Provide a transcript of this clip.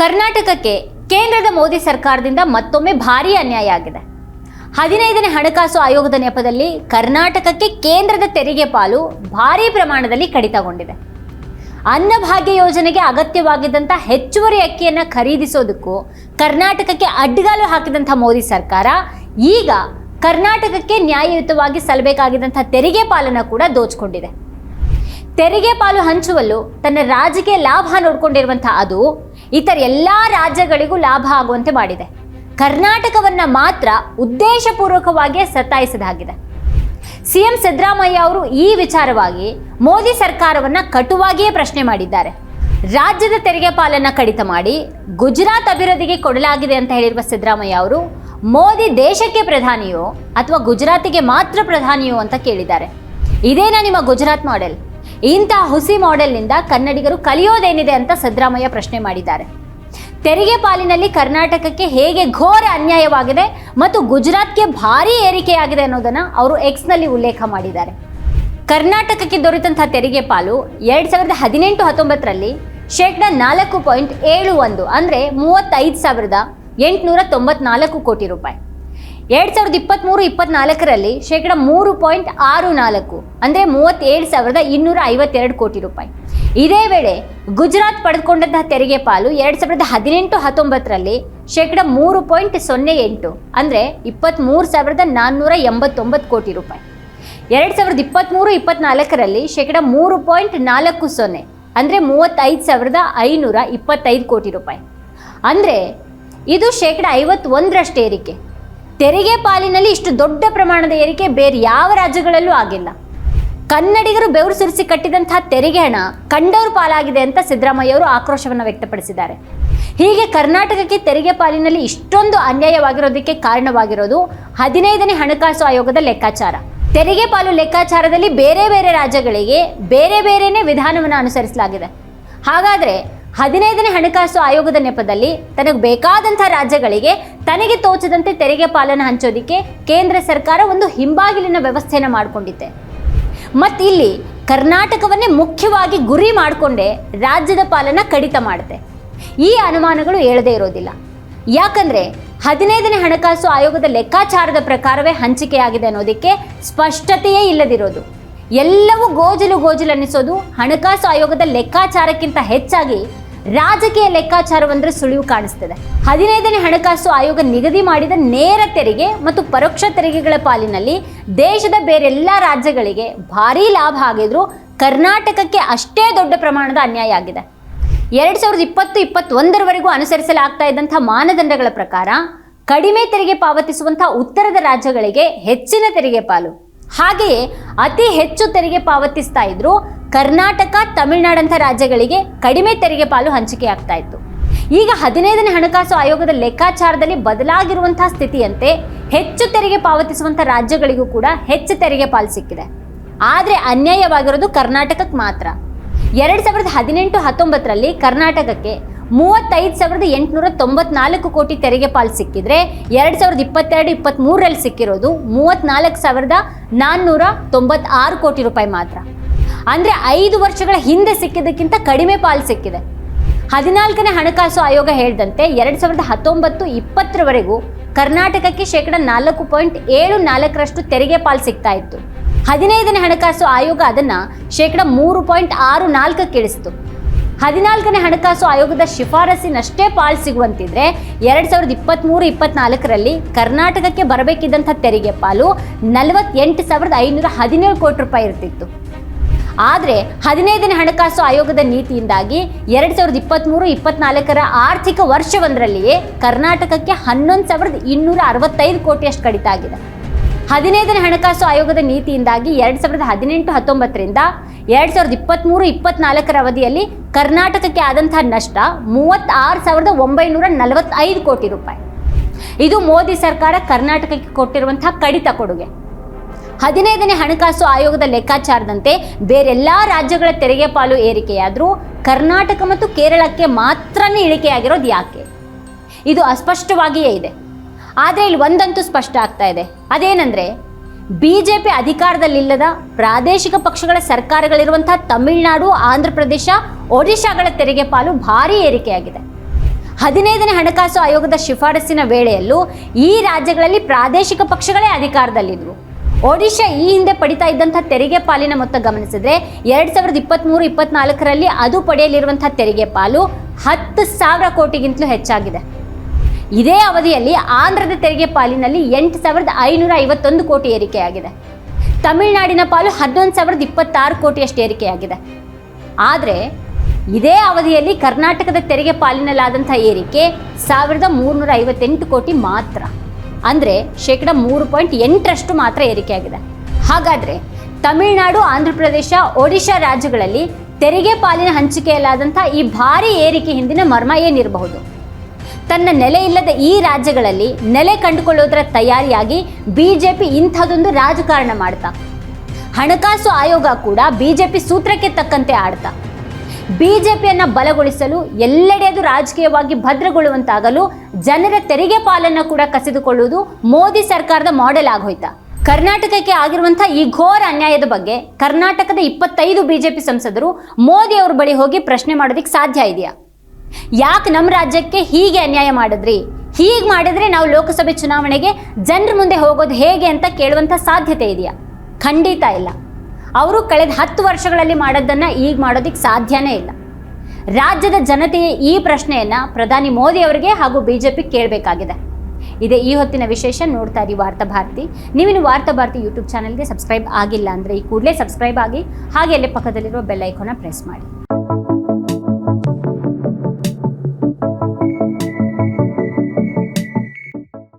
ಕರ್ನಾಟಕಕ್ಕೆ ಕೇಂದ್ರದ ಮೋದಿ ಸರ್ಕಾರದಿಂದ ಮತ್ತೊಮ್ಮೆ ಭಾರೀ ಅನ್ಯಾಯ ಆಗಿದೆ. ಹದಿನೈದನೇ ಹಣಕಾಸು ಆಯೋಗದ ನೆಪದಲ್ಲಿ ಕರ್ನಾಟಕಕ್ಕೆ ಕೇಂದ್ರದ ತೆರಿಗೆ ಪಾಲು ಭಾರೀ ಪ್ರಮಾಣದಲ್ಲಿ ಕಡಿತಗೊಂಡಿದೆ. ಅನ್ನಭಾಗ್ಯ ಯೋಜನೆಗೆ ಅಗತ್ಯವಾಗಿದ್ದಂಥ ಹೆಚ್ಚುವರಿ ಅಕ್ಕಿಯನ್ನು ಖರೀದಿಸೋದಕ್ಕೂ ಕರ್ನಾಟಕಕ್ಕೆ ಅಡ್ಡಗಾಲು ಹಾಕಿದಂಥ ಮೋದಿ ಸರ್ಕಾರ ಈಗ ಕರ್ನಾಟಕಕ್ಕೆ ನ್ಯಾಯಯುತವಾಗಿ ಸಲ್ಲಬೇಕಾಗಿದ್ದಂಥ ತೆರಿಗೆ ಪಾಲನ್ನು ಕೂಡ ದೋಚಿಕೊಂಡಿದೆ. ತೆರಿಗೆ ಪಾಲು ಹಂಚುವಲ್ಲೂ ತನ್ನ ರಾಜಕೀಯ ಲಾಭ ನೋಡಿಕೊಂಡಿರುವಂಥ ಅದು ಇತರ ಎಲ್ಲ ರಾಜ್ಯಗಳಿಗೂ ಲಾಭ ಆಗುವಂತೆ ಮಾಡಿದೆ. ಕರ್ನಾಟಕವನ್ನ ಮಾತ್ರ ಉದ್ದೇಶಪೂರ್ವಕವಾಗಿ ಸತಾಯಿಸದಾಗಿದೆ ಸಿಎಂ ಸಿದ್ದರಾಮಯ್ಯ ಅವರು ಈ ವಿಚಾರವಾಗಿ ಮೋದಿ ಸರ್ಕಾರವನ್ನ ಕಟುವಾಗಿಯೇ ಪ್ರಶ್ನೆ ಮಾಡಿದ್ದಾರೆ. ರಾಜ್ಯದ ತೆರಿಗೆ ಪಾಲನ್ನು ಕಡಿತ ಮಾಡಿ ಗುಜರಾತ್ ಅಭಿವೃದ್ಧಿಗೆ ಕೊಡಲಾಗಿದೆ ಅಂತ ಹೇಳಿರುವ ಸಿದ್ದರಾಮಯ್ಯ ಅವರು ಮೋದಿ ದೇಶಕ್ಕೆ ಪ್ರಧಾನಿಯೋ ಅಥವಾ ಗುಜರಾತಿಗೆ ಮಾತ್ರ ಪ್ರಧಾನಿಯೋ ಅಂತ ಕೇಳಿದ್ದಾರೆ. ಇದೇನಾ ನಿಮ್ಮ ಗುಜರಾತ್ ಮಾಡೆಲ್ ಇಂತಹ ಹುಸಿ ಮಾಡೆಲ್ನಿಂದ ಕನ್ನಡಿಗರು ಕಲಿಯೋದೇನಿದೆ ಅಂತ ಸಿದ್ದರಾಮಯ್ಯ ಪ್ರಶ್ನೆ ಮಾಡಿದ್ದಾರೆ. ತೆರಿಗೆ ಪಾಲಿನಲ್ಲಿ ಕರ್ನಾಟಕಕ್ಕೆ ಹೇಗೆ ಘೋರ ಅನ್ಯಾಯವಾಗಿದೆ ಮತ್ತು ಗುಜರಾತ್ಗೆ ಭಾರೀ ಏರಿಕೆಯಾಗಿದೆ ಅನ್ನೋದನ್ನು ಅವರು ಎಕ್ಸ್ನಲ್ಲಿ ಉಲ್ಲೇಖ ಮಾಡಿದ್ದಾರೆ. ಕರ್ನಾಟಕಕ್ಕೆ ದೊರೆತಂತಹ ತೆರಿಗೆ ಪಾಲು ಎರಡು ಸಾವಿರದ ಹದಿನೆಂಟು ಹತ್ತೊಂಬತ್ತರಲ್ಲಿ ಶೇಕಡ ನಾಲ್ಕು ಪಾಯಿಂಟ್ ಏಳು ಒಂದು ಅಂದರೆ ಮೂವತ್ತೈದು ಸಾವಿರದ ಎಂಟುನೂರ ತೊಂಬತ್ನಾಲ್ಕು ಕೋಟಿ ರೂಪಾಯಿ. ಎರಡು ಸಾವಿರದ ಇಪ್ಪತ್ತ್ಮೂರು ಇಪ್ಪತ್ನಾಲ್ಕರಲ್ಲಿ ಶೇಕಡ ಮೂರು ಪಾಯಿಂಟ್ ಆರು ನಾಲ್ಕು, ಅಂದರೆ ಮೂವತ್ತೇಳು ಸಾವಿರದ ಇನ್ನೂರ ಐವತ್ತೆರಡು ಕೋಟಿ ರೂಪಾಯಿ. ಇದೇ ವೇಳೆ ಗುಜರಾತ್ ಪಡೆದುಕೊಂಡಂತಹ ತೆರಿಗೆ ಪಾಲು ಎರಡು ಸಾವಿರದ ಹದಿನೆಂಟು ಹತ್ತೊಂಬತ್ತರಲ್ಲಿ ಶೇಕಡ ಮೂರು ಪಾಯಿಂಟ್ ಸೊನ್ನೆ ಎಂಟು, ಅಂದರೆ ಇಪ್ಪತ್ತ್ಮೂರು ಸಾವಿರದ ನಾನ್ನೂರ ಎಂಬತ್ತೊಂಬತ್ತು ಕೋಟಿ ರೂಪಾಯಿ. ಎರಡು ಸಾವಿರದ ಇಪ್ಪತ್ತ್ಮೂರು ಇಪ್ಪತ್ನಾಲ್ಕರಲ್ಲಿ ಶೇಕಡ ಮೂರು ಪಾಯಿಂಟ್ ನಾಲ್ಕು ಸೊನ್ನೆ, ಅಂದರೆ ಮೂವತ್ತೈದು ಸಾವಿರದ ಐನೂರ ಇಪ್ಪತ್ತೈದು ಕೋಟಿ ರೂಪಾಯಿ. ಅಂದರೆ ಇದು ಶೇಕಡ ಐವತ್ತೊಂದರಷ್ಟು ಏರಿಕೆ. ತೆರಿಗೆ ಪಾಲಿನಲ್ಲಿ ಇಷ್ಟು ದೊಡ್ಡ ಪ್ರಮಾಣದ ಏರಿಕೆ ಬೇರೆ ಯಾವ ರಾಜ್ಯಗಳಲ್ಲೂ ಆಗಿಲ್ಲ. ಕನ್ನಡಿಗರು ಬೆವರು ಸುರಿಸಿ ಕಟ್ಟಿದಂತಹ ತೆರಿಗೆ ಹಣ ಕಂಡವರು ಪಾಲಾಗಿದೆ ಅಂತ ಸಿದ್ದರಾಮಯ್ಯ ಅವರು ಆಕ್ರೋಶವನ್ನು ವ್ಯಕ್ತಪಡಿಸಿದ್ದಾರೆ. ಹೀಗೆ ಕರ್ನಾಟಕಕ್ಕೆ ತೆರಿಗೆ ಪಾಲಿನಲ್ಲಿ ಇಷ್ಟೊಂದು ಅನ್ಯಾಯವಾಗಿರೋದಕ್ಕೆ ಕಾರಣವಾಗಿರೋದು ಹದಿನೈದನೇ ಹಣಕಾಸು ಆಯೋಗದ ಲೆಕ್ಕಾಚಾರ. ತೆರಿಗೆ ಪಾಲು ಲೆಕ್ಕಾಚಾರದಲ್ಲಿ ಬೇರೆ ಬೇರೆ ರಾಜ್ಯಗಳಿಗೆ ಬೇರೆ ಬೇರೆನೇ ವಿಧಾನವನ್ನು ಅನುಸರಿಸಲಾಗಿದೆ. ಹಾಗಾದರೆ ಹದಿನೈದನೇ ಹಣಕಾಸು ಆಯೋಗದ ನೆಪದಲ್ಲಿ ತನಗೆ ಬೇಕಾದಂಥ ರಾಜ್ಯಗಳಿಗೆ ತನಗೆ ತೋಚದಂತೆ ತೆರಿಗೆ ಪಾಲನ್ನು ಹಂಚೋದಿಕ್ಕೆ ಕೇಂದ್ರ ಸರ್ಕಾರ ಒಂದು ಹಿಂಬಾಗಿಲಿನ ವ್ಯವಸ್ಥೆಯನ್ನು ಮಾಡಿಕೊಂಡಿದೆ ಮತ್ತು ಇಲ್ಲಿ ಕರ್ನಾಟಕವನ್ನೇ ಮುಖ್ಯವಾಗಿ ಗುರಿ ಮಾಡಿಕೊಂಡೇ ರಾಜ್ಯದ ಪಾಲನ ಕಡಿತ ಮಾಡುತ್ತೆ. ಈ ಅನುಮಾನಗಳು ಹೇಳದೇ ಇರೋದಿಲ್ಲ. ಯಾಕಂದ್ರೆ ಹದಿನೈದನೇ ಹಣಕಾಸು ಆಯೋಗದ ಲೆಕ್ಕಾಚಾರದ ಪ್ರಕಾರವೇ ಹಂಚಿಕೆಯಾಗಿದೆ ಅನ್ನೋದಕ್ಕೆ ಸ್ಪಷ್ಟತೆಯೇ ಇಲ್ಲದಿರೋದು. ಎಲ್ಲವೂ ಗೋಜಲು ಗೋಜಲು ಅನ್ನಿಸೋದು ಹಣಕಾಸು ಆಯೋಗದ ಲೆಕ್ಕಾಚಾರಕ್ಕಿಂತ ಹೆಚ್ಚಾಗಿ ರಾಜಕೀಯ ಲೆಕ್ಕಾಚಾರವಂದ್ರೆ ಸುಳಿವು ಕಾಣಿಸ್ತದೆ. ಹದಿನೈದನೇ ಹಣಕಾಸು ಆಯೋಗ ನಿಗದಿ ಮಾಡಿದ ನೇರ ತೆರಿಗೆ ಮತ್ತು ಪರೋಕ್ಷ ತೆರಿಗೆಗಳ ಪಾಲಿನಲ್ಲಿ ದೇಶದ ಬೇರೆಲ್ಲ ರಾಜ್ಯಗಳಿಗೆ ಭಾರೀ ಲಾಭ ಆಗಿದ್ರು ಕರ್ನಾಟಕಕ್ಕೆ ಅಷ್ಟೇ ದೊಡ್ಡ ಪ್ರಮಾಣದ ಅನ್ಯಾಯ ಆಗಿದೆ. ಎರಡು ಸಾವಿರದ ಇಪ್ಪತ್ತು ಇಪ್ಪತ್ತೊಂದರವರೆಗೂ ಅನುಸರಿಸಲಾಗ್ತಾ ಇದ್ದಂಥ ಮಾನದಂಡಗಳ ಪ್ರಕಾರ ಕಡಿಮೆ ತೆರಿಗೆ ಪಾವತಿಸುವಂಥ ಉತ್ತರದ ರಾಜ್ಯಗಳಿಗೆ ಹೆಚ್ಚಿನ ತೆರಿಗೆ ಪಾಲು. ಹಾಗೆಯೇ ಅತಿ ಹೆಚ್ಚು ತೆರಿಗೆ ಪಾವತಿಸ್ತಾ ಇದ್ರು ಕರ್ನಾಟಕ, ತಮಿಳುನಾಡಂಥ ರಾಜ್ಯಗಳಿಗೆ ಕಡಿಮೆ ತೆರಿಗೆ ಪಾಲು ಹಂಚಿಕೆ ಆಗ್ತಾ ಇತ್ತು. ಈಗ ಹದಿನೈದನೇ ಹಣಕಾಸು ಆಯೋಗದ ಲೆಕ್ಕಾಚಾರದಲ್ಲಿ ಬದಲಾಗಿರುವಂತಹ ಸ್ಥಿತಿಯಂತೆ ಹೆಚ್ಚು ತೆರಿಗೆ ಪಾವತಿಸುವಂಥ ರಾಜ್ಯಗಳಿಗೂ ಕೂಡ ಹೆಚ್ಚು ತೆರಿಗೆ ಪಾಲು ಸಿಕ್ಕಿದೆ. ಆದರೆ ಅನ್ಯಾಯವಾಗಿರೋದು ಕರ್ನಾಟಕಕ್ಕೆ ಮಾತ್ರ. ಎರಡು ಸಾವಿರದ ಹದಿನೆಂಟು ಹತ್ತೊಂಬತ್ತರಲ್ಲಿ ಕರ್ನಾಟಕಕ್ಕೆ ಮೂವತ್ತೈದು ಸಾವಿರದ ಎಂಟುನೂರ ತೊಂಬತ್ನಾಲ್ಕು ಕೋಟಿ ತೆರಿಗೆ ಪಾಲು ಸಿಕ್ಕಿದ್ರೆ ಎರಡು ಸಾವಿರದ ಇಪ್ಪತ್ತೆರಡು, ಇಪ್ಪತ್ತ್ಮೂರರಲ್ಲಿ ಸಿಕ್ಕಿರೋದು ಮೂವತ್ತ್ನಾಲ್ಕು ಸಾವಿರದ ನಾನ್ನೂರ ತೊಂಬತ್ತಾರು ಕೋಟಿ ರೂಪಾಯಿ ಮಾತ್ರ. ಅಂದರೆ ಐದು ವರ್ಷಗಳ ಹಿಂದೆ ಸಿಕ್ಕಿದ್ದಕ್ಕಿಂತ ಕಡಿಮೆ ಪಾಲು ಸಿಕ್ಕಿದೆ. ಹದಿನಾಲ್ಕನೇ ಹಣಕಾಸು ಆಯೋಗ ಹೇಳಿದಂತೆ ಎರಡು ಸಾವಿರದ ಹತ್ತೊಂಬತ್ತು ಇಪ್ಪತ್ತರವರೆಗೂ ಕರ್ನಾಟಕಕ್ಕೆ ಶೇಕಡ ನಾಲ್ಕು ಪಾಯಿಂಟ್ ಏಳು ನಾಲ್ಕರಷ್ಟು ತೆರಿಗೆ ಪಾಲು ಸಿಗ್ತಾ ಇತ್ತು. ಹದಿನೈದನೇ ಹಣಕಾಸು ಆಯೋಗ ಅದನ್ನು ಶೇಕಡ ಮೂರು ಪಾಯಿಂಟ್ ಆರು ನಾಲ್ಕಕ್ಕೆ ಇಳಿಸಿತು ಹದಿನಾಲ್ಕನೇ ಹಣಕಾಸು ಆಯೋಗದ ಶಿಫಾರಸಿನಷ್ಟೇ ಪಾಲು ಸಿಗುವಂತಿದ್ರೆ ಎರಡು ಸಾವಿರದ ಇಪ್ಪತ್ತ್ಮೂರು ಇಪ್ಪತ್ನಾಲ್ಕರಲ್ಲಿ ಕರ್ನಾಟಕಕ್ಕೆ ಬರಬೇಕಿದ್ದಂಥ ತೆರಿಗೆ ಪಾಲು ನಲವತ್ತೆಂಟು ಸಾವಿರದ ಐನೂರ ಹದಿನೇಳು ಕೋಟಿ ರೂಪಾಯಿ ಇರ್ತಿತ್ತು. ಆದರೆ ಹದಿನೈದನೇ ಹಣಕಾಸು ಆಯೋಗದ ನೀತಿಯಿಂದಾಗಿ ಎರಡು ಸಾವಿರದ ಇಪ್ಪತ್ತ್ಮೂರು ಇಪ್ಪತ್ನಾಲ್ಕರ ಆರ್ಥಿಕ ವರ್ಷವೊಂದರಲ್ಲಿಯೇ ಕರ್ನಾಟಕಕ್ಕೆ ಹನ್ನೊಂದು ಸಾವಿರದ ಇನ್ನೂರ ಅರವತ್ತೈದು ಕೋಟಿಯಷ್ಟು ಕಡಿತ ಆಗಿದೆ. ಹದಿನೈದನೇ ಹಣಕಾಸು ಆಯೋಗದ ನೀತಿಯಿಂದಾಗಿ ಎರಡು ಸಾವಿರದ ಹದಿನೆಂಟು, ಹತ್ತೊಂಬತ್ತರಿಂದ ಎರಡು ಸಾವಿರದ ಇಪ್ಪತ್ತ್ಮೂರು ಇಪ್ಪತ್ನಾಲ್ಕರ ಅವಧಿಯಲ್ಲಿ ಕರ್ನಾಟಕಕ್ಕೆ ಆದಂತಹ ನಷ್ಟ ಮೂವತ್ತಾರು ಸಾವಿರದ ಒಂಬೈನೂರ ನಲವತ್ತೈದು ಕೋಟಿ ರೂಪಾಯಿ. ಇದು ಮೋದಿ ಸರ್ಕಾರ ಕರ್ನಾಟಕಕ್ಕೆ ಕೊಟ್ಟಿರುವಂತಹ ಕಡಿತ ಕೊಡುಗೆ. ಹದಿನೈದನೇ ಹಣಕಾಸು ಆಯೋಗದ ಲೆಕ್ಕಾಚಾರದಂತೆ ಬೇರೆಲ್ಲ ರಾಜ್ಯಗಳ ತೆರಿಗೆ ಪಾಲು ಏರಿಕೆಯಾದರೂ ಕರ್ನಾಟಕ ಮತ್ತು ಕೇರಳಕ್ಕೆ ಮಾತ್ರನೇ ಇಳಿಕೆಯಾಗಿರೋದು ಯಾಕೆ? ಇದು ಅಸ್ಪಷ್ಟವಾಗಿಯೇ ಇದೆ. ಆದರೆ ಇಲ್ಲಿ ಒಂದಂತೂ ಸ್ಪಷ್ಟ ಆಗ್ತಾ ಇದೆ. ಅದೇನೆಂದರೆ ಬಿ ಜೆ ಪಿ ಅಧಿಕಾರದಲ್ಲಿಲ್ಲದ ಪ್ರಾದೇಶಿಕ ಪಕ್ಷಗಳ ಸರ್ಕಾರಗಳಿರುವಂತಹ ತಮಿಳುನಾಡು ಆಂಧ್ರ ಪ್ರದೇಶ ಒಡಿಶಾಗಳ ತೆರಿಗೆ ಪಾಲು ಭಾರೀ ಏರಿಕೆಯಾಗಿದೆ. ಹದಿನೈದನೇ ಹಣಕಾಸು ಆಯೋಗದ ಶಿಫಾರಸಿನ ವೇಳೆಯಲ್ಲೂ ಈ ರಾಜ್ಯಗಳಲ್ಲಿ ಪ್ರಾದೇಶಿಕ ಪಕ್ಷಗಳೇ ಅಧಿಕಾರದಲ್ಲಿದ್ವು ಒಡಿಶಾ ಈ ಹಿಂದೆ ಪಡಿತಾ ಇದ್ದಂಥ ತೆರಿಗೆ ಪಾಲಿನ ಮೊತ್ತ ಗಮನಿಸಿದ್ರೆ ಎರಡ್ ಸಾವಿರದ ಇಪ್ಪತ್ತ್ಮೂರು ಇಪ್ಪತ್ನಾಲ್ಕರಲ್ಲಿ ಅದು ಪಡೆಯಲಿರುವಂಥ ತೆರಿಗೆ ಪಾಲು ಹತ್ತು ಸಾವಿರ ಕೋಟಿಗಿಂತಲೂ ಹೆಚ್ಚಾಗಿದೆ. ಇದೇ ಅವಧಿಯಲ್ಲಿ ಆಂಧ್ರದ ತೆರಿಗೆ ಪಾಲಿನಲ್ಲಿ ಎಂಟು ಸಾವಿರದ ಐನೂರ ಐವತ್ತೊಂದು ಕೋಟಿ ಏರಿಕೆಯಾಗಿದೆ. ತಮಿಳುನಾಡಿನ ಪಾಲು ಹದಿನೊಂದು ಸಾವಿರದ ಇಪ್ಪತ್ತಾರು ಕೋಟಿಯಷ್ಟು ಏರಿಕೆಯಾಗಿದೆ. ಆದರೆ ಇದೇ ಅವಧಿಯಲ್ಲಿ ಕರ್ನಾಟಕದ ತೆರಿಗೆ ಪಾಲಿನಲ್ಲಾದಂಥ ಏರಿಕೆ ಸಾವಿರದ ಮೂರುನೂರ ಐವತ್ತೆಂಟು ಕೋಟಿ ಮಾತ್ರ. ಅಂದರೆ ಶೇಕಡ ಮೂರು ಪಾಯಿಂಟ್ ಎಂಟರಷ್ಟು ಮಾತ್ರ ಏರಿಕೆಯಾಗಿದೆ ಹಾಗಾದರೆ ತಮಿಳುನಾಡು, ಆಂಧ್ರ ಪ್ರದೇಶ, ಒಡಿಶಾ ರಾಜ್ಯಗಳಲ್ಲಿ ತೆರಿಗೆ ಪಾಲಿನ ಹಂಚಿಕೆಯಲ್ಲಾದಂಥ ಈ ಭಾರಿ ಏರಿಕೆ ಹಿಂದಿನ ಮರ್ಮ ಏನಿರಬಹುದು? ತನ್ನ ನೆಲೆ ಇಲ್ಲದ ಈ ರಾಜ್ಯಗಳಲ್ಲಿ ನೆಲೆ ಕಂಡುಕೊಳ್ಳೋದರ ತಯಾರಿಯಾಗಿ ಬಿ ಜೆ ಪಿ ಇಂಥದೊಂದು ರಾಜಕಾರಣ ಮಾಡ್ತಾ. ಹಣಕಾಸು ಆಯೋಗ ಕೂಡ ಬಿಜೆಪಿ ಸೂತ್ರಕ್ಕೆ ತಕ್ಕಂತೆ ಆಡ್ತಾ. ಬಿಜೆಪಿಯನ್ನ ಬಲಗೊಳಿಸಲು ಎಲ್ಲೆಡೆ ಅದು ರಾಜಕೀಯವಾಗಿ ಭದ್ರಗೊಳ್ಳುವಂತಾಗಲು ಜನರ ತೆರಿಗೆ ಪಾಲನ್ನು ಕೂಡ ಕಸಿದುಕೊಳ್ಳುವುದು ಮೋದಿ ಸರ್ಕಾರದ ಮಾಡೆಲ್ ಆಗೋಯ್ತಾ? ಕರ್ನಾಟಕಕ್ಕೆ ಆಗಿರುವಂತಹ ಈ ಘೋರ ಅನ್ಯಾಯದ ಬಗ್ಗೆ ಕರ್ನಾಟಕದ ಇಪ್ಪತ್ತೈದು ಬಿಜೆಪಿ ಸಂಸದರು ಮೋದಿ ಅವ್ರ ಬಳಿ ಹೋಗಿ ಪ್ರಶ್ನೆ ಮಾಡೋದಕ್ಕೆ ಸಾಧ್ಯ ಇದೆಯಾ? ಯಾಕೆ ನಮ್ಮ ರಾಜ್ಯಕ್ಕೆ ಹೀಗೆ ಅನ್ಯಾಯ ಮಾಡಿದ್ರಿ? ಹೀಗೆ ಮಾಡಿದ್ರೆ ನಾವು ಲೋಕಸಭೆ ಚುನಾವಣೆಗೆ ಜನರ ಮುಂದೆ ಹೋಗೋದು ಹೇಗೆ ಅಂತ ಕೇಳುವಂಥ ಸಾಧ್ಯತೆ ಇದೆಯಾ? ಖಂಡಿತ ಇಲ್ಲ. ಅವರು ಕಳೆದ ಹತ್ತು ವರ್ಷಗಳಲ್ಲಿ ಮಾಡೋದನ್ನ ಈಗ ಮಾಡೋದಕ್ಕೆ ಸಾಧ್ಯನೇ ಇಲ್ಲ. ರಾಜ್ಯದ ಜನತೆಯ ಈ ಪ್ರಶ್ನೆಯನ್ನ ಪ್ರಧಾನಿ ಮೋದಿ ಅವರಿಗೆ ಹಾಗೂ ಬಿಜೆಪಿ ಕೇಳಬೇಕಾಗಿದೆ. ಇದೇ ಈ ಹೊತ್ತಿನ ವಿಶೇಷ ನೋಡ್ತಾ ಇರಿ ವಾರ್ತಾ ಭಾರತಿ. ನೀವಿನ್ನು ವಾರ್ತಾ ಭಾರತಿ ಯೂಟ್ಯೂಬ್ ಚಾನಲ್ಗೆ ಸಬ್ಸ್ಕ್ರೈಬ್ ಆಗಿಲ್ಲ ಅಂದರೆ ಈ ಕೂಡಲೇ ಸಬ್ಸ್ಕ್ರೈಬ್ ಆಗಿ ಹಾಗೆ ಅಲ್ಲೇ ಪಕ್ಕದಲ್ಲಿರುವ ಬೆಲ್ ಐಕಾನ ಪ್ರೆಸ್ ಮಾಡಿ.